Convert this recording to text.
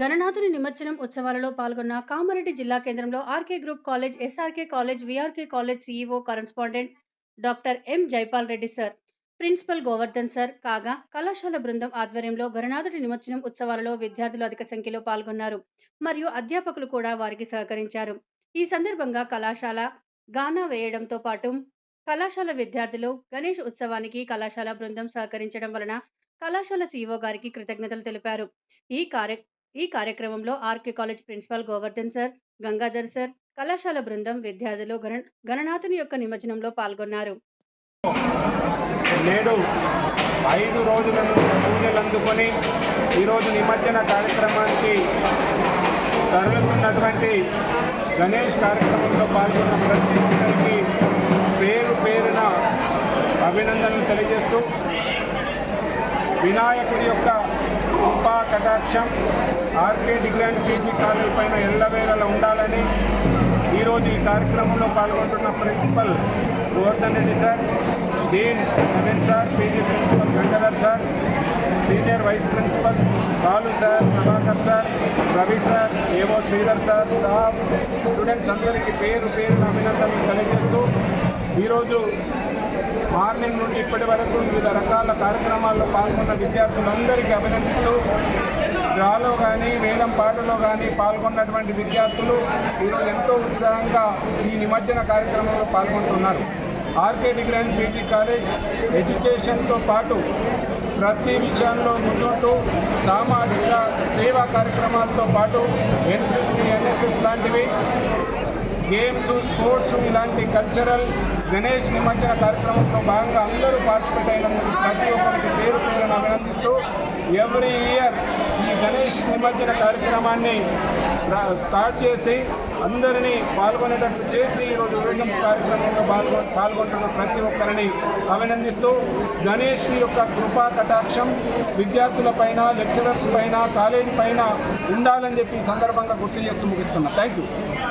గణనాథుని నిమజ్జనం ఉత్సవాలలో పాల్గొన్న కామారెడ్డి జిల్లా కేంద్రంలో RK group college SRK college VRK college CEO correspondent doctor M Jaipal Reddy sir principal Govardhan sir. కాగా కళాశాల బృందం ఆధ్వర్యంలో గణనాథుడి నిమజ్జనం ఉత్సవాలలో విద్యార్థులు అధిక సంఖ్యలో పాల్గొన్నారు. మరియు అధ్యాపకులు కూడా వారికి సహకరించారు. ఈ సందర్భంగా కళాశాల గానా వేయడంతో పాటు కళాశాల విద్యార్థులు గణేష్ ఉత్సవానికి కళాశాల బృందం సహకరించడం వలన కళాశాల సీఈఓ గారికి కృతజ్ఞతలు తెలిపారు. ఈ కార్య ఈ కార్యక్రమంలో RK college principal Govardhan sir Gangadhar sir కళాశాల బృందం విద్యార్థులు గణ గణనాథుని యొక్క నిమజ్జనంలో పాల్గొన్నారు. నేడు ఐదు రోజుల పూజలు అందుకొని ఈరోజు నిమజ్జన కార్యక్రమానికి తరలుతున్నటువంటి గణేష్ కార్యక్రమంలో పాల్గొన్న ప్రతి ఒక్కరికి పేరు పేరున అభినందనలు తెలియజేస్తూ వినాయకుడి యొక్క కృపా కటాక్షం ఆర్కే డిగ్రాండ్ పీజీ కాలేజ్ పైన ఎల్లవేళలా ఉండాలని ఈరోజు ఈ కార్యక్రమంలో పాల్గొంటున్న principal Govardhan Reddy sir dean Naveen sir PG principal Gangadhar sir senior vice principals Balu sir Prabhakar sir Ravi sir AO Sridhar sir staff students అందరికీ పేరు పేరున అభినందనలు తెలియజేస్తూ ఈరోజు మార్నింగ్ నుండి ఇప్పటి వరకు వివిధ రకాల కార్యక్రమాల్లో పాల్గొన్న విద్యార్థులందరికీ అభినందిస్తూ డ్రాలో కానీ వేలం పాటలో కానీ పాల్గొన్నటువంటి విద్యార్థులు ఈరోజు ఎంతో ఉత్సాహంగా ఈ నిమజ్జన కార్యక్రమంలో పాల్గొంటున్నారు. RK degree and PG college ఎడ్యుకేషన్తో పాటు ప్రతి విషయంలో ముందుంటూ సామాజిక సేవా కార్యక్రమాలతో పాటు ఎన్సిసి ఎన్ఎస్ఎస్ లాంటివి గేమ్స్ స్పోర్ట్స్ ఇలాంటి కల్చరల్ గణేష్ నిమజ్జన కార్యక్రమంలో భాగంగా అందరూ పార్టిసిపేట్ అయినందుకు ప్రతి ఒక్కరికి పేరు పేరును అభినందిస్తూ ఎవ్రీ ఇయర్ గణేష్ నిమజ్జన కార్యక్రమాన్ని స్టార్ట్ చేసి అందరినీ పాల్గొనేటట్లు చేసి ఈరోజు వేడుక కార్యక్రమంలో పాల్గొ పాల్గొంటున్న ప్రతి ఒక్కరిని అభినందిస్తూ గణేష్ యొక్క కృపా కటాక్షం విద్యార్థుల పైన లెక్చరర్స్ పైన కాలేజీ పైన ఉండాలని చెప్పి సందర్భంగా గుర్తు చేస్తూ ముగిస్తున్నా. Thank you